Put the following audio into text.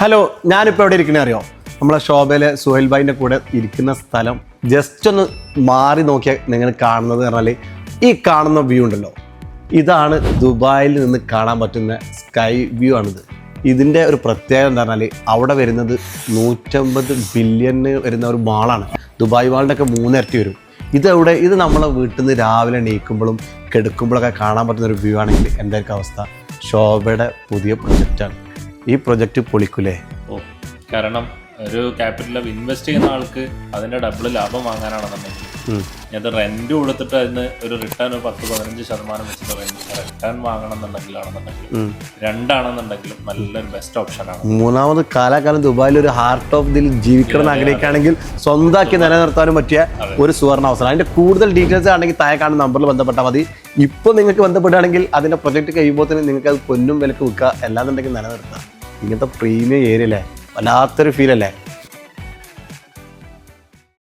Hello ഞാനിപ്പോൾ എവിടെ ഇരിക്കണേ അറിയോ? നമ്മളെ ശോഭയിലെ സുഹൈൽ ഭായിന്റെ കൂടെ ഇരിക്കുന്ന സ്ഥലം. ജസ്റ്റ് ഒന്ന് മാറി നോക്കിയാൽ നിങ്ങൾ കാണുന്നത് പറഞ്ഞാൽ ഈ കാണുന്ന വ്യൂ ഉണ്ടല്ലോ. ഇതാണ് ദുബായിൽ നിന്ന് കാണാൻ പറ്റുന്ന സ്കൈ വ്യൂ ആണിത്. ഇതിന്റെ ഒരു പ്രത്യേകത എന്താ പറഞ്ഞാൽ അവിടെ വരുന്നത് നൂറ്റമ്പത് ബില്യണ് വരുന്ന ഒരു മാളാണ് ദുബായ് മാളിന്റെ ഒക്കെ മൂന്നിരട്ടി വരും. ഇതെവിടെ? ഇത് നമ്മളെ വീട്ടിൽ നിന്ന് രാവിലെ എണീക്കുമ്പോഴും കിടക്കുമ്പോഴൊക്കെ കാണാൻ പറ്റുന്ന ഒരു വ്യൂ ആണെങ്കിൽ എന്തായിരിക്കും അവസ്ഥ? ശോഭയുടെ പുതിയ പ്രൊജക്റ്റാണ് ഈ പ്രൊജക്റ്റ് പൊളിക്കൂലേ? ഓ കാരണം ഒരു ക്യാപിറ്റൽ ഇൻവെസ്റ്റ് ചെയ്യുന്ന ആൾക്ക് അതിന്റെ ഡബിൾ ലാഭം വാങ്ങാനാണെന്നുണ്ടെങ്കിൽ അത് റെന്റ് കൊടുത്തിട്ട് അതിന് ഒരു റിട്ടേൺ പത്ത് പതിനഞ്ച് ശതമാനം വെച്ചിട്ട് റിട്ടേൺ വാങ്ങണം എന്നുണ്ടെങ്കിലാണെന്നുണ്ടെങ്കിലും രണ്ടാണെന്നുണ്ടെങ്കിലും നല്ലൊരു ബെസ്റ്റ് ഓപ്ഷനാണ് മൂന്നാമത് കാലാകാലം ദുബായിൽ ഒരു ഹാർട്ട് ഓഫ് ദിൽ ജീവിക്കണം എന്ന് ആഗ്രഹിക്കുകയാണെങ്കിൽ സ്വന്തമാക്കി നിലനിർത്താനും പറ്റിയ ഒരു സുവർണ അവസരം. അതിന്റെ കൂടുതൽ ഡീറ്റെയിൽസ് ആണെങ്കിൽ താഴെ കാണുന്ന നമ്പറിൽ ബന്ധപ്പെട്ടാൽ മതി. ഇപ്പോൾ നിങ്ങൾക്ക് ബന്ധപ്പെടുകയാണെങ്കിൽ അതിന്റെ പ്രൊജക്ട് കഴിയുമ്പോൾ തന്നെ നിങ്ങൾക്ക് അത് പൊന്നും വിലക്ക് വിൽക്കുക. അല്ലാന്നുണ്ടെങ്കിൽ നിലനിർത്താം ഇങ്ങനത്തെ പ്രീമിയം ഏരിയ അല്ലേ വല്ലാത്തൊരു ഫീലല്ലേ